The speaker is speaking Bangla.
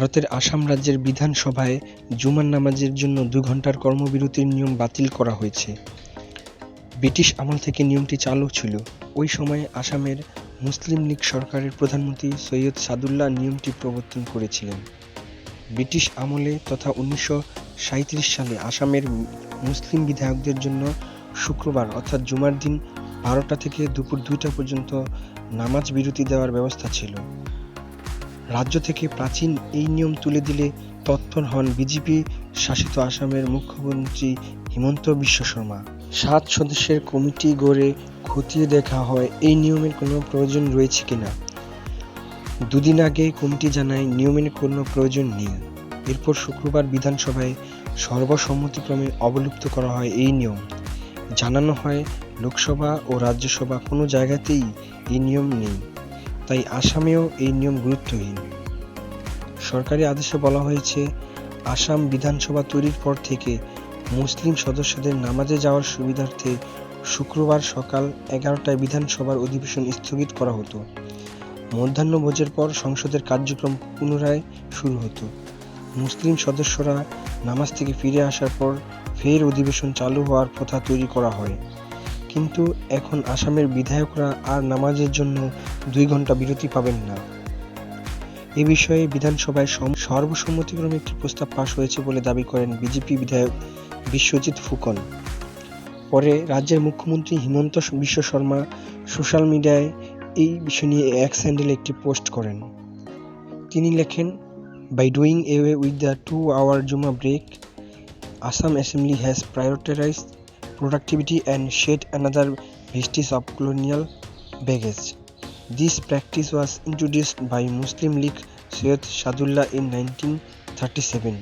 ভারতের আসাম রাজ্যের বিধানসভায় জুমার নামাজের জন্য দু ঘণ্টার কর্মবিরতির নিয়ম বাতিল করা হয়েছে। ব্রিটিশ আমল থেকে নিয়মটি চালু ছিল। ওই সময়ে আসামের মুসলিম লীগ সরকারের প্রধানমন্ত্রী সৈয়দ সাদুল্লাহ নিয়মটি প্রবর্তন করেছিলেন। ব্রিটিশ আমলে তথা উনিশশো সাঁইত্রিশ সালে আসামের মুসলিম বিধায়কদের জন্য শুক্রবার অর্থাৎ জুমার দিন বারোটা থেকে দুপুর দুইটা পর্যন্ত নামাজ বিরতি দেওয়ার ব্যবস্থা ছিল। রাজ্য থেকে প্রাচীন এই নিয়ম তুলে দিলে তৎপর হন বিজেপি, শাসিত আসামের মুখ্যমন্ত্রী হিমন্ত বিশ্ব শর্মা। সাত সদস্যের কমিটি গড়ে খতিয়ে দেখা হয়, এই নিয়মের কোনো প্রয়োজন রয়েছে কিনা? দুদিন আগে কমিটি জানায়, নিয়মের কোনো প্রয়োজন নেই। এরপর শুক্রবার বিধানসভায় সর্বসম্মতিক্রমে অবলুপ্ত করা হয় এই নিয়ম। জানানো হয়, লোকসভা ও রাজ্যসভা কোনো জায়গাতেই এই নিয়ম নেই। তাই আসামেও এই নিয়ম গুরুত্বহীন। সরকারি আদেশে বলা হয়েছে, আসাম বিধানসভা তৈরির পর থেকে মুসলিম সদস্যদের নামাজে যাওয়ার সুবিধার্থে শুক্রবার সকাল এগারোটায় বিধানসভার অধিবেশন স্থগিত করা হতো। মধ্যাহ্নভোজের পর সংসদের কার্যক্রম পুনরায় শুরু হতো। মুসলিম সদস্যরা নামাজ থেকে ফিরে আসার পর ফের অধিবেশন চালু হওয়ার প্রথা তৈরি করা হয়। কিন্তু এখন আসামের বিধায়করা আর নামাজের জন্য দুই ঘণ্টা বিরতি পাবেন না। এ বিষয়ে বিধানসভায় সম- সর্বসম্মতিক্রমে একটি প্রস্তাব পাশ হয়েছে বলে দাবি করেন বিজেপি বিধায়ক বিশ্বজিৎ ফুকন। পরে রাজ্যের মুখ্যমন্ত্রী হিমন্ত বিশ্ব শর্মা সোশ্যাল মিডিয়ায় এই বিষয় নিয়ে এক স্যান্ডেলে একটি পোস্ট করেন। তিনি লেখেন by doing away with the two hour Juma break Assam assembly has prioritised productivity and shed another vestige of colonial baggage. This practice was introduced by Muslim League Syed Sadullah in 1937.